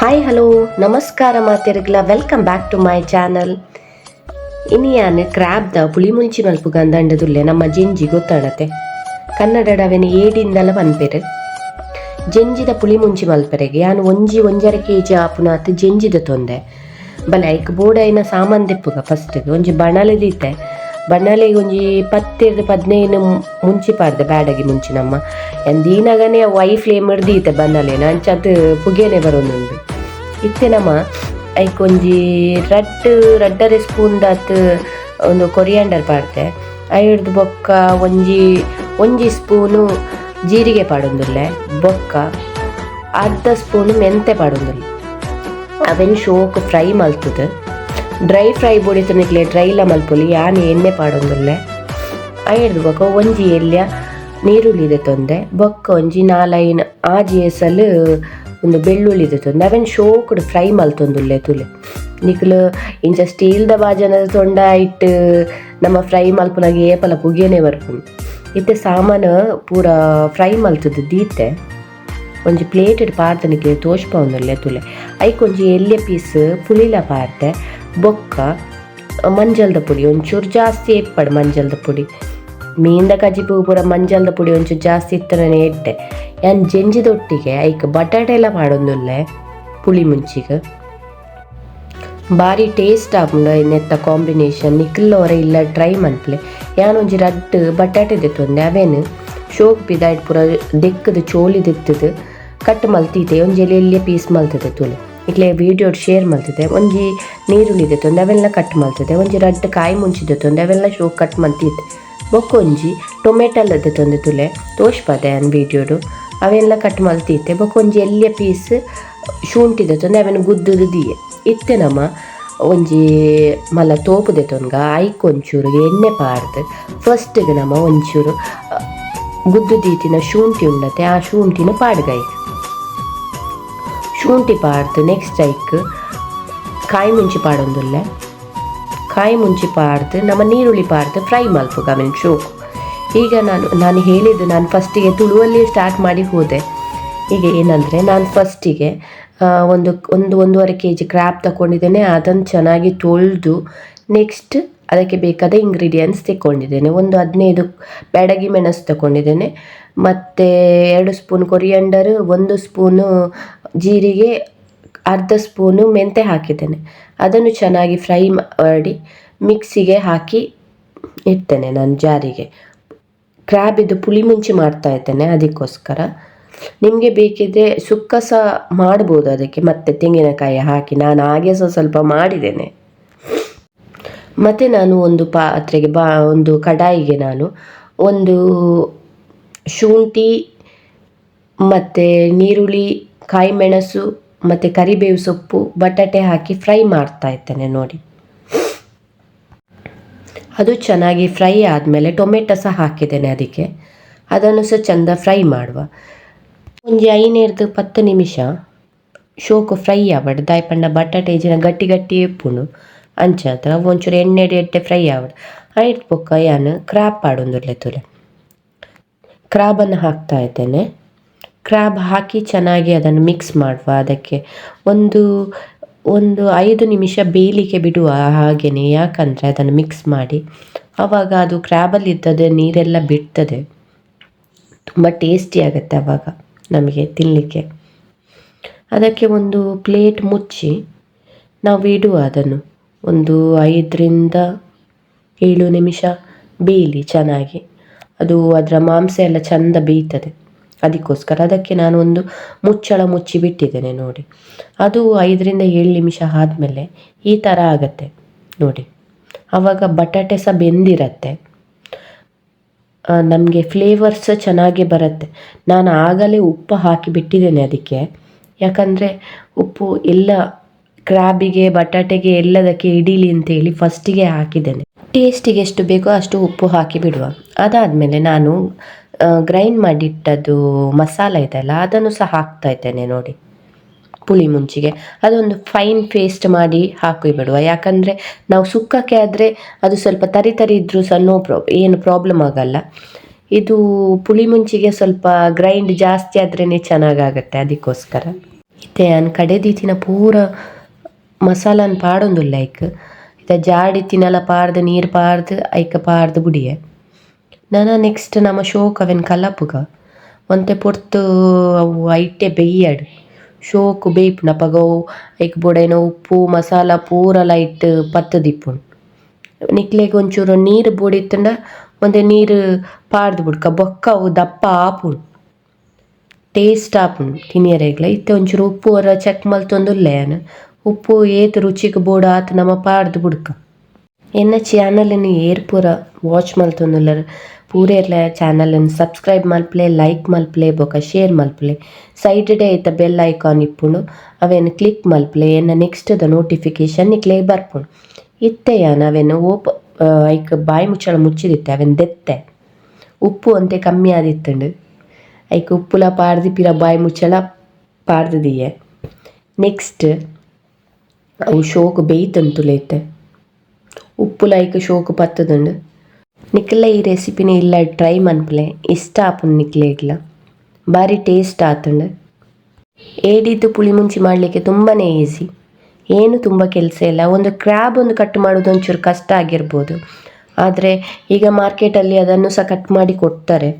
Hi hello ನಮಸ್ಕಾರ ಮಾತಿರಗ್ಲ. Welcome back to my channel ಇನಿಯಾನ್ ಕ್ರ್ಯಾಬ್ದ ಪುಳಿ ಮುಂಚಿ ಮಲ್ಪು ಗಂದಂಡದುಲ್ಲೆ ನಮ್ಮ ಜೆಂಜಿ ಗೊತ್ತಾಡತೆ ಕನ್ನಡಡವೆನ ಏಡಿಂದಲ ಪನ್ಪೆರು ಜೆಂಜಿದ ಪುಳಿ ಮುಂಚಿ ಮಲ್ಪೆರೆಗೆ ಯಾನು ಒಂಜಿ ಒಂಜರ ಕೆ ಜಿ ಆಪುನಾತ್ ಜೆಂಜಿದ ತೊಂದೆ. ಬಲ ಐಕ್ ಬೋಡೈನ ಸಾಮಾನ್ ದೆಪ್ಪುಗ ಫಸ್ಟ್ಗೆ ಒಂಜಿ ಬಣಲೆ ದೀತೆ ಬಣ್ಣಲೆಗೆ ಒಂಜಿ ಪತ್ತೆರ್ದು ಪದ್ನೈದು ಮುಂಚಿ ಪಾರ್ದೆ ಬ್ಯಾಡಗಿ ಮುಂಚಿ ನಮ್ಮ ಎಂದೀನಗನೆ ವೈ ಫ್ಲೇಮ್ ಹಿಡ್ದೀತೆ ಬಣ್ಣಲೆನ ಅದು ಪುಗೇನೆ ಬರೋನುಂಡು. ಇತ್ತೆ ನಮ್ಮ ಐಕ್ ಒಂಜಿ ರಡ್ಡ್, ರಡ್ಡರೆ ಸ್ಪೂನ್ ದಾತ್ ಒಂದು ಕೊರಿಯಾಂಡರ್ ಪಾಡ್ದೆ ಐ ಹಿಡ್ದು ಬೊಕ್ಕ ಒಂಜಿ ಒಂಜಿ ಸ್ಪೂನು ಜೀರಿಗೆ ಪಾಡೊಂದುಲ್ಲೆ ಬೊಕ್ಕ ಅರ್ಧ ಸ್ಪೂನು ಮೆಂತೆ ಪಾಡೊಂದುಲ್ಲೆ ಅವೆನ್ ಶೋಕ್ ಫ್ರೈ ಮಲ್ತುದು. ಡ್ರೈ ಫ್ರೈ ಬೊಡಿತನಿಕ್ಲೆ ಡ್ರೈಲ ಮಲ್ಪೊಲಿ ಯಾನ್ ಎಣ್ಣೆ ಪಾಡೊಂದುಲ್ಲೆ ಹಿಡ್ದು ಬೊಕ ಒಂಜಿ ಎಲ್ಯ ನೀರುಳ್ಳಿದ ತೊಂದೆ. ಬೊಕ್ಕ ಒಂಜಿ ನಾಲೈನ್ ಆಜಿ ಎಸಲ್ ಒಂದು ಬೆಳ್ಳುಳ್ಳಿ ತೊಂದೆ ನವೆನ್ ಶೋಕುಡು ಫ್ರೈ ಮಲ್ತೊಂದುಲ್ಲೆ ತುಲೆ. ನಿಕ್ಲು ಇಂಚ ಸ್ಟೀಲ್ದ ಬಾಜನ ತೊಂಡ ಇಟ್ಟು ನಮ್ಮ ಫ್ರೈ ಮಲ್ಪುನಾಗ ಏಪಲ ಪುಗೆನೆ ಬರ್ಪುಂಡು ಇತ್ತೆ ಸಾಮಾನು ಪೂರ ಫ್ರೈ ಮಲ್ತದ್ದು ದೀತೆ ಒಂಜಿ ಪ್ಲೇಟ್ ಪಾರ್ದನಿಗೆ ತೋಷ್ಪ ಒಂದುಲ್ಲೆ ತುಲೆ. ಐಕ್ ಒಂಜಿ ಎಲ್ಯ ಪೀಸ್ ಪುಲಿಲ ಪಾರ್ತೆ ಬೊಕ್ಕ ಮಂಜಲ್ದ ಪುಡಿ, ಒಂಚೂರು ಜಾಸ್ತಿ ಎಪ್ಪಡು ಮಂಜಲ್ದ ಪುಡಿ. ಮೀನ್ದ ಕಜಿಪು ಪೂರ ಮಂಜಲ್ದ ಪುಡಿ, ಒಂಚೂರು ಜಾಸ್ತಿ ಇತ್ತನೇ ಇಟ್ಟೆ ಯಾನ್ ಜಂಜಿದೊಟ್ಟಿಗೆ ಐಕ್ ಬಟಾಟೆ ಎಲ್ಲ ಮಾಡೊಂದುಲ್ಲೆ ಪುಳಿ ಮುಂಚಿಗೆ. ಭಾರಿ ಟೇಸ್ಟ್ ಆಪುಂಡು ನೆತ್ತ ಕಾಂಬಿನೇಷನ್ ನಿಕ್ಲೋರ ಇಲ್ಲ ಟ್ರೈ ಯಾನ್ ಯಾನೊಂಜಿ ರಡ್ಡ್ ಬಟಾಟೆ ದೆತ್ತೊಂದೆ, ಅವೇನು? ಶೋಕ್ ಪಿದಾಯ್ಡ್ ಪೂರ ದೆಕ್ಕದು, ಚೋಲಿ ದೆತ್ತದು. ಕಟ್ ಮಲ್ತೀತೆ ಒಂಜಿ ಎಲ್ಲಿ ಪೀಸ್ ಮಲ್ತದೆ ತುಲೆ ಇಟ್ಲೆ ವೀಡಿಯೋ ಶೇರ್ ಮಲ್ತದೆ. ಒಂಜಿ ನೀರುಳ್ಳಿ ದೆತ್ತೊಂದೆ, ಅವೆಲ್ಲ ಕಟ್ ಮಲ್ತದೆ. ಒಂಜಿ ರಡ್ಡ್ ಕಾಯಿ ಮುಂಚಿ ದೆತ್ತೊಂದೆ, ಅವೆಲ್ಲ ಶೋಕ್ ಕಟ್ ಮಲ್ತಿದೆ ಬೊಕ್ಕೊಂಜಿ ಟೊಮೆಟೊ ಟೊಮೆಟೊ ತೊಂದೆ ತುಲೆ ತೋಷ್ಪದೆ ಅನ್ ವಿಡಿಯೋಡು ಅವೆಲ್ಲ ಕಟ್ ಮಲ್ತೀತೆ ಬೊಕ್ಕ ಒಂಜಿ ಪೀಸ್ ಶುಂಠಿ ದೆತ್ತೊಂದೆ ಅವೆನ್ ಗುದ್ದುದು ದಿಯೆ. ಇತ್ತೆ ನಮ್ಮ ಒಂಜಿ ಮಲ್ಲ ತೋಪು ದೆತ್ತೊನ್ಗ ಐಕ್ ಒಂಚೂರು ಎಣ್ಣೆ ಪಾಡ್ದು ಫಸ್ಟ್ಗೆ ನಮ್ಮ ಒಂಚೂರು ಗುದ್ದು ದೀತಿನ ಶುಂಠಿ ಉಂಡತೆ ಆ ಶುಂಠಿನ ಪಾಡ್ಗೈಕ್ ಶುಂಠಿ ಪಾಡ್ದು ನೆಕ್ಸ್ಟ್ ಐಕ್, ಕಾಯಿ ಮುಂಚಿ ಪಾಡೊಂದುಲ್ಲೆ. ಕಾಯಿ ಮುಂಚಿ ಪಾಡ್ದು ನಮ್ಮ ನೀರುಳ್ಳಿ ಪಾಡ್ದು ಫ್ರೈ ಮಲ್ಪು ಗಮನ್ ಶೋಕು. ಈಗ ನಾನು ನಾನು ಹೇಳಿದ್ದು, ನಾನು ಫಸ್ಟಿಗೆ ತುಳುವಲ್ಲಿ ಸ್ಟಾರ್ಟ್ ಮಾಡಿ ಹೋದೆ. ಈಗ ಏನಂದರೆ, ನಾನು ಫಸ್ಟಿಗೆ ಒಂದು ಒಂದು, ಒಂದೂವರೆ ಕೆ ಜಿ ಕ್ರ್ಯಾಬ್ ತಗೊಂಡಿದ್ದೇನೆ ಅದನ್ನು ಚೆನ್ನಾಗಿ ತೊಳೆದು ನೆಕ್ಸ್ಟ್ ಅದಕ್ಕೆ ಬೇಕಾದ ಇಂಗ್ರೀಡಿಯೆಂಟ್ಸ್ ತಗೊಂಡಿದ್ದೇನೆ ಒಂದು ಹದಿನೈದು ಬ್ಯಾಡಗಿ ಮೆಣಸು ತಗೊಂಡಿದ್ದೇನೆ ಮತ್ತು ಎರಡು ಸ್ಪೂನ್ ಕೊರಿಯಂಡರ್ ಒಂದು ಸ್ಪೂನು ಜೀರಿಗೆ, ಅರ್ಧ ಸ್ಪೂನು ಮೆಂತೆ ಹಾಕಿದ್ದೇನೆ. ಅದನ್ನು ಚೆನ್ನಾಗಿ ಫ್ರೈ ಮಾಡಿ ಮಿಕ್ಸಿಗೆ ಹಾಕಿ ಇಡ್ತೇನೆ ನಾನು ಜಾರಿಗೆ. ಕ್ರ್ಯಾಬ್ ಇದು ಪುಳಿ ಮುಂಚಿ ಮಾಡ್ತಾ ಇದ್ದೇನೆ, ಅದಕ್ಕೋಸ್ಕರ. ನಿಮಗೆ ಬೇಕಿದ್ರೆ ಸುಕ್ಕ ಸಹ ಮಾಡ್ಬೋದು ಅದಕ್ಕೆ, ಮತ್ತೆ ತೆಂಗಿನಕಾಯಿ ಹಾಕಿ ನಾನು ಹಾಗೆ ಸಹ ಸ್ವಲ್ಪ ಮಾಡಿದ್ದೇನೆ. ಮತ್ತು ನಾನು ಒಂದು ಪಾತ್ರೆಗೆ ಬಾ, ಒಂದು ಕಡಾಯಿಗೆ ನಾನು ಒಂದು ಶುಂಠಿ, ಮತ್ತು ನೀರುಳ್ಳಿ ಕಾಯಿಮೆಣಸು, ಮತ್ತು ಕರಿಬೇವು ಸೊಪ್ಪು, ಬಟಾಟೆ ಹಾಕಿ ಫ್ರೈ ಮಾಡ್ತಾ ಇದ್ದೇನೆ ನೋಡಿ. ಅದು ಚೆನ್ನಾಗಿ ಫ್ರೈ ಆದಮೇಲೆ ಟೊಮೆಟೊ ಸಹ ಹಾಕಿದ್ದೇನೆ ಅದಕ್ಕೆ. ಅದನ್ನು ಸಹ ಚೆಂದ ಫ್ರೈ ಮಾಡುವ. ಒಂಜಿ ಐನೇರ್ದು ಪತ್ತು ನಿಮಿಷ ಶೋಕು ಫ್ರೈ ಆವಡ್ ದಾಯಪಂಡ ಬಟಾಟೆ ಜಿನ ಗಟ್ಟಿ ಗಟ್ಟಿ ಎಪ್ಪುಂಡು ಅಂಚಾತ ಒಂಚೂರು ಎಣ್ಣೆ ಎಡ್ಡೆ ಫ್ರೈ ಆವಡ್ ಐಟ್ ಬೊಕ್ಕ ಯಾನು ಕ್ರಾಬ್ ಪಾಡೊಂದುಲ್ಲೆ ತುಲೆ ಕ್ರಾಬನ್ನು ಹಾಕ್ತಾ ಇದ್ದೇನೆ. ಕ್ರಾಬ್ ಹಾಕಿ ಚೆನ್ನಾಗಿ ಅದನ್ನು ಮಿಕ್ಸ್ ಮಾಡುವ. ಅದಕ್ಕೆ ಒಂದು ಒಂದು ಐದು ನಿಮಿಷ ಬೇಯಲಿಕ್ಕೆ ಬಿಡುವ ಹಾಗೆಯೇ ಯಾಕಂದರೆ ಅದನ್ನು ಮಿಕ್ಸ್ ಮಾಡಿ. ಆವಾಗ ಅದು ಕ್ರ್ಯಾಬಲ್ಲಿ ಇದ್ದದೆ ನೀರೆಲ್ಲ ಬಿಡ್ತದೆ. ತುಂಬ ಟೇಸ್ಟಿ ಆಗುತ್ತೆ ಆವಾಗ ನಮಗೆ ತಿನ್ನಲಿಕ್ಕೆ ಅದಕ್ಕೆ ಒಂದು ಪ್ಲೇಟ್ ಮುಚ್ಚಿ ನಾವು ಇಡುವ ಅದನ್ನು. ಒಂದು ಐದರಿಂದ ಏಳು ನಿಮಿಷ ಬೇಯಲಿ ಚೆನ್ನಾಗಿ. ಅದು ಅದರ ಮಾಂಸ ಎಲ್ಲ ಚೆಂದ ಬೇಯ್ತದೆ. ಅದಕ್ಕೋಸ್ಕರ ಅದಕ್ಕೆ ನಾನು ಒಂದು ಮುಚ್ಚಳ ಮುಚ್ಚಿ ಬಿಟ್ಟಿದ್ದೇನೆ ನೋಡಿ. ಅದು ಐದರಿಂದ ಏಳು ನಿಮಿಷ ಆದಮೇಲೆ ಈ ಥರ ಆಗತ್ತೆ ನೋಡಿ. ಆವಾಗ ಬಟಾಟೆ ಸಹ ಬೆಂದಿರತ್ತೆ. ನಮಗೆ ಫ್ಲೇವರ್ಸ್ ಚೆನ್ನಾಗಿ ಬರುತ್ತೆ. ನಾನು ಆಗಲೇ ಉಪ್ಪು ಹಾಕಿ ಬಿಟ್ಟಿದ್ದೇನೆ ಅದಕ್ಕೆ. ಯಾಕಂದರೆ ಉಪ್ಪು ಎಲ್ಲ ಕ್ರ್ಯಾಬಿಗೆ ಬಟಾಟೆಗೆ ಎಲ್ಲದಕ್ಕೆ ಇಡೀಲಿ ಅಂತೇಳಿ ಫಸ್ಟಿಗೆ ಹಾಕಿದ್ದೇನೆ. ಟೇಸ್ಟಿಗೆ ಎಷ್ಟು ಬೇಕೋ ಅಷ್ಟು ಉಪ್ಪು ಹಾಕಿ ಬಿಡುವ. ಅದಾದಮೇಲೆ ನಾನು ಗ್ರೈಂಡ್ ಮಾಡಿಟ್ಟದ್ದು ಮಸಾಲ ಇದೆಯಲ್ಲ, ಅದನ್ನು ಸಹ ಹಾಕ್ತಾ ಇದ್ದೇನೆ ನೋಡಿ. ಪುಳಿ ಮುಂಚಿಗೆ. ಅದೊಂದು ಫೈನ್ ಪೇಸ್ಟ್ ಮಾಡಿ ಹಾಕಿ ಬಿಡುವ ಯಾಕಂದರೆ ನಾವು ಸುಕ್ಕಕ್ಕೆ ಆದರೆ ಅದು ಸ್ವಲ್ಪ ತರಿ ತರಿ ಇದ್ದರೂ ಸಹ ನೋ ಪ್ರಾಬ್ ಏನು ಪ್ರಾಬ್ಲಮ್ ಆಗಲ್ಲ. ಇದು ಪುಳಿ ಮುಂಚಿಗೆ ಸ್ವಲ್ಪ ಗ್ರೈಂಡ್ ಜಾಸ್ತಿ ಆದ್ರೇ ಚೆನ್ನಾಗಾಗತ್ತೆ ಅದಕ್ಕೋಸ್ಕರ. ಇತ್ತೆ ಅನ್ ಕಡೆದೀತಿನ ಪೂರ ಮಸಾಲನ್ ಪಾಡೊಂದು ಲೈಕ್ ಇದೆ ಜಾಡಿ ತಿನ್ನಲ್ಲ ಪಾರ್ದು ನೀರು ಪಾರ್ದು ಐಕ ಪಾರ್ದು ಬುಡಿಯೆ. ನನ ನೆಕ್ಸ್ಟ್ ನಮ ಶೋಕ್ ಅವೆನ್ ಕಲಪುಗ. ಒಂತೆ ಪೊರ್ತು ಅವು ಐಟೆ ಬೇಯ್ಯಡ್ ಶೋಕ್ ಬೇಯ್ಪುನ ಪಗವು ಐಕ್ ಬೊಡೈನ ಉಪ್ಪು, ಮಸಾಲ ಪೂರ ಲೈಟ್ ಪತ್ತು ದಿಪ್ಪುಂಡು ನಿಕ್ಲೆಗ್ ಒಂಚೂರು ನೀರು ಬೂಡಿತ್ತಂಡ, ಒಂದೆ ನೀರು ಪಾಡ್ದು ಬುಡ್ಕ, ಬೊಕ್ಕ ಅವು ದಪ್ಪ ಆಪುಂಡು ಟೇಸ್ಟ್ ಆಪುಂಡು ತಿನಿಯರೆಗ್ಲ. ಇತ್ತೆ ಒಂಚೂರು ಉಪ್ಪು ಒರ ಚೆಕ್ ಮಲ್ತೊಂದುಲ್ಲೆನ್ ಉಪ್ಪು ಏತ್ ರುಚಿಗೆ ಬೋಡ ಆತ ನಮ್ಮ ಪಾಡ್ದು ಬುಡ್ಕ. ಎನ್ನ ಚಾನಲ್ನ ಏರ್ ಪೂರ ವಾಚ್ ಮಲ್ತೊಂದುಲ್ಲರ್ ಪೂರೆರ್ಲ ಚಾನಲ್ನ ಸಬ್ಸ್ಕ್ರೈಬ್ ಮಲ್ಪಲೆ ಲೈಕ್ ಮಲ್ಪಲೆ, ಬೊಕ ಶೇರ್ ಮಲ್ಪಲೆ. ಸೈಡ್ಡೆ ಐತ ಬೆಲ್ ಐಕಾನ್ ಇಪ್ಪುಂಡು. ಅವೆನ್ ಕ್ಲಿಕ್ ಮಲ್ಪಲೆ, ಎನ್ನ ನೆಕ್ಸ್ಟ್ ದ ನೋಟಿಫಿಕೇಶನ್ ನಿಕ್ಲೆ ಬರ್ಪುಂಡು. ಇತ್ತೆಯ ಅವೆನ್ ಓಪ್ ಐಕ್ ಬಾಯಿ ಮುಚ್ಚಳ ಮುಚ್ಚಿದಿತ್ತೆ, ಅವೆನ್ ದೆತ್ತೆ. ಉಪ್ಪು ಒಂತೆ ಕಮ್ಮಿ ಆದಿತ್ತುಂಡು. ಐಕ್ ಉಪ್ಪುಲ ಪಾಡ್ದು ಪಿರ ಬಾಯಿ ಮುಚ್ಚಳ ಪಾಡ್ದಿಯೆ ನೆಕ್ಸ್ಟ್ ಅವು ಶೋಕು ಬೇಯ್ತಂತುಲೆತ್ತೆ ಉಪ್ಪುಲ ಲೈಕ್ ಶೋಕು ಪತ್ತದುಂಡು ನಿಕ್ಲ ಈ ರೆಸಿಪಿನ ಇಲ್ಲ ಟ್ರೈ ಮನ್ಪಲೆ. ಇಷ್ಟ ಆಪುಂಡು ನಿಕ್ಲೆಗ್ಲ ಭಾರಿ ಟೇಸ್ಟ್ ಆತುಂಡು. ಏಡಿದ್ದು ಪುಳಿ ಮುಂಚಿ ಮಾಡಲಿಕ್ಕೆ ತುಂಬಾ ಈಸಿ ಏನು ತುಂಬ ಕೆಲಸ ಇಲ್ಲ. ಒಂದು ಕ್ರ್ಯಾಬ್ ಒಂದು ಕಟ್ ಮಾಡೋದು ಒಂಚೂರು ಕಷ್ಟ ಆಗಿರ್ಬೋದು. ಆದರೆ ಈಗ ಮಾರ್ಕೆಟಲ್ಲಿ ಅದನ್ನು ಸಹ ಕಟ್ ಮಾಡಿ ಕೊಡ್ತಾರೆ.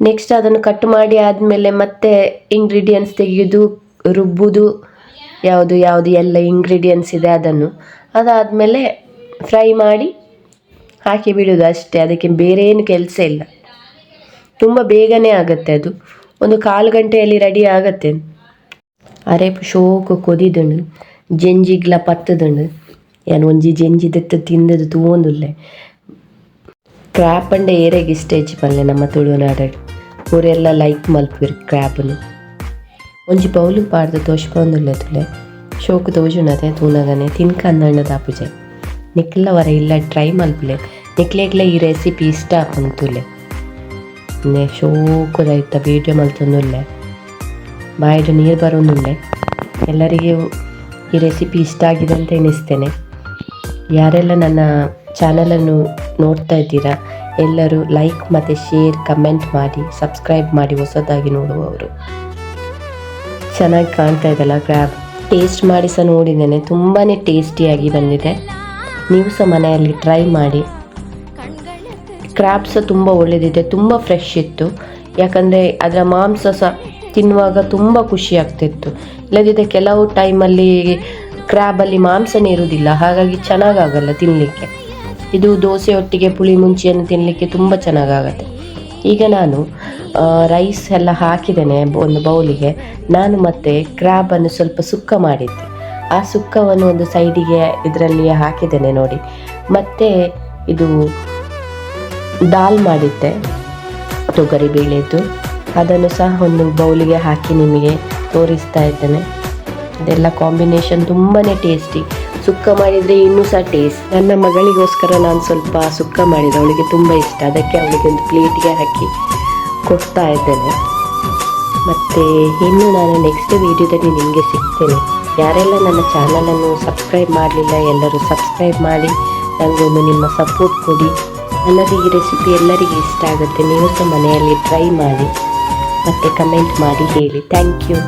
ನೆಕ್ಸ್ಟ್ ಅದನ್ನು ಕಟ್ ಮಾಡಿ ಆದಮೇಲೆ ಮತ್ತೆ ಇಂಗ್ರೀಡಿಯೆಂಟ್ಸ್ ತೆಗೆದು ರುಬ್ಬುದು, ಯಾವುದು ಯಾವುದು ಎಲ್ಲ ಇಂಗ್ರೀಡಿಯೆಂಟ್ಸ್ ಇದೆ ಅದನ್ನು. ಅದಾದಮೇಲೆ ಫ್ರೈ ಮಾಡಿ ಹಾಕಿ ಬಿಡೋದು ಅಷ್ಟೇ, ಅದಕ್ಕೆ ಬೇರೆ ಏನು ಕೆಲಸ ಇಲ್ಲ. ತುಂಬ ಬೇಗನೆ ಆಗುತ್ತೆ ಅದು. ಒಂದು ಕಾಲು ಗಂಟೆಯಲ್ಲಿ ರೆಡಿ ಆಗತ್ತೆ. ಅರೆ ಶೋಕು ಕೊದಿದುಂಡು ಜೆಂಜಿಗ್ಲ ಪತ್ತದುಂಡು ಏನು ಒಂಜಿ ಜೆಂಜಿ ದೆತ್ತ ತಿಂದದು ತೂವೊಂದುಲ್ಲೆ. ಕ್ರ್ಯಾಪ್ ಏರೆಗೆ ಇಷ್ಟ ಹೆಚ್ಚು ಪಲ್ಲೆ ನಮ್ಮ ತುಳುನಾಡ ಊರೆಲ್ಲ ಲೈಕ್ ಮಲ್ಪಿರು ಕ್ರ್ಯಾಪ್ನು. ಒಂಜಿ ಬೌಲು ಪಾಡ್ದು ತೋಷ್ಪೊಂದುಲ್ಲೆ ತುಲೆ ಶೋಕು ತೋಜುನದೆ ತೂನಗನೆ ತಿನ್ಕನ್ನಣ್ಣದ ಆಪುಜೆ ನಿಕ್ಲ ವರ ಇಲ್ಲ, ಟ್ರೈ ಮಲ್ಪಲೆ. ನಿಕ್ಲೆಗ್ಲ ಈ ರೆಸಿಪಿ ಇಷ್ಟ ಆಪುಂಡು ತುಲೆ ಶೋಕದ ಇತ್ತ ವೀಡಿಯೋ ಮಲ್ತೊಂದುಲ್ಲೆ. ಬಾಯಿಡು ನೀರು ಬರೋಂದುಲ್ಲೆ ಎಲ್ಲರಿಗೂ ಈ ರೆಸಿಪಿ ಇಷ್ಟ ಆಗಿದೆ ಅಂತ ಎನಿಸ್ತೇನೆ ಯಾರೆಲ್ಲ ನನ್ನ ಚಾನಲನ್ನು ನೋಡ್ತಾ ಇದ್ದೀರಾ, ಎಲ್ಲರೂ ಲೈಕ್ ಮತ್ತು ಶೇರ್, ಕಮೆಂಟ್ ಮಾಡಿ, ಸಬ್ಸ್ಕ್ರೈಬ್ ಮಾಡಿ, ಹೊಸದಾಗಿ ನೋಡುವವರು. ಚೆನ್ನಾಗಿ ಕಾಣ್ತಾ ಇದ್ದಲ್ಲ ಕ್ರ್ಯಾಬ್ ಟೇಸ್ಟ್ ಮಾಡಿ ಸಹ ನೋಡಿದ್ದೇನೆ ತುಂಬಾ ಟೇಸ್ಟಿಯಾಗಿ ಬಂದಿದೆ. ನೀವು ಸಹ ಮನೆಯಲ್ಲಿ ಟ್ರೈ ಮಾಡಿ. ಕ್ರ್ಯಾಬ್ ಸಹ ತುಂಬ ಒಳ್ಳೆಯದಿದೆ ತುಂಬ ಫ್ರೆಶ್ ಇತ್ತು. ಯಾಕಂದರೆ ಅದರ ಮಾಂಸ ಸಹ ತಿನ್ನುವಾಗ ತುಂಬ ಖುಷಿ ಆಗ್ತಿತ್ತು. ಇಲ್ಲದಿದ್ದರೆ ಕೆಲವು ಟೈಮಲ್ಲಿ ಕ್ರ್ಯಾಬಲ್ಲಿ ಮಾಂಸನೇ ಇರುವುದಿಲ್ಲ ಹಾಗಾಗಿ ಚೆನ್ನಾಗಾಗಲ್ಲ ತಿನ್ನಲಿಕ್ಕೆ ಇದು ದೋಸೆ ಒಟ್ಟಿಗೆ ಪುಳಿ ಮುಂಚಿಯನ್ನು ತಿನ್ನಲಿಕ್ಕೆ ತುಂಬ ಚೆನ್ನಾಗಾಗತ್ತೆ. ಈಗ ನಾನು ರೈಸ್ ಎಲ್ಲ ಹಾಕಿದ್ದೇನೆ ಒಂದು ಬೌಲಿಗೆ. ನಾನು ಮತ್ತೆ ಕ್ರ್ಯಾಬನ್ನು ಸ್ವಲ್ಪ ಸುಕ್ಕ ಮಾಡಿದ್ದೆ. ಆ ಸುಕ್ಕವನ್ನು ಒಂದು ಸೈಡಿಗೆ ಇದರಲ್ಲಿ ಹಾಕಿದ್ದೇನೆ ನೋಡಿ. ಮತ್ತೆ ಇದು ದಾಲ್ ಮಾಡಿದ್ದೆ, ತೊಗರಿ ಬೇಳೆದು. ಅದನ್ನು ಸಹ ಒಂದು ಬೌಲಿಗೆ ಹಾಕಿ ನಿಮಗೆ ತೋರಿಸ್ತಾ ಇದ್ದೇನೆ. ಇದೆಲ್ಲ ಕಾಂಬಿನೇಷನ್ ತುಂಬಾ ಟೇಸ್ಟಿ ಸುಕ್ಕ ಮಾಡಿದರೆ ಇನ್ನೂ ಸಹ ಟೇಸ್ಟ್ ನನ್ನ ಮಗಳಿಗೋಸ್ಕರ ನಾನು ಸ್ವಲ್ಪ ಸುಕ್ಕ ಮಾಡಿದೆ. ಅವಳಿಗೆ ತುಂಬ ಇಷ್ಟ. ಅದಕ್ಕೆ ಅವಳಿಗೆ ಒಂದು ಪ್ಲೇಟ್ಗೆ ಹಾಕಿ ಕೊಡ್ತಾ ಇದ್ದೇನೆ. ಮತ್ತು ಇನ್ನು ನಾನು ನೆಕ್ಸ್ಟ್ ವೀಡಿಯೋದಲ್ಲಿ ನಿಮಗೆ ಸಿಗ್ತೇನೆ. ಯಾರೆಲ್ಲ ನನ್ನ ಚಾನಲನ್ನು ಸಬ್ಸ್ಕ್ರೈಬ್ ಮಾಡಲಿಲ್ಲ, ಎಲ್ಲರೂ ಸಬ್ಸ್ಕ್ರೈಬ್ ಮಾಡಿ. ನನಗೊಂದು ನಿಮ್ಮ ಸಪೋರ್ಟ್ ಕೊಡಿ. ನನಗೆ ಈ ರೆಸಿಪಿ ಎಲ್ಲರಿಗೂ ಇಷ್ಟ ಆಗುತ್ತೆ. ನೀವು ಸಹ ಮನೆಯಲ್ಲಿ ಟ್ರೈ ಮಾಡಿ. ಮತ್ತು ಕಮೆಂಟ್ ಮಾಡಿ ಹೇಳಿ. Thank you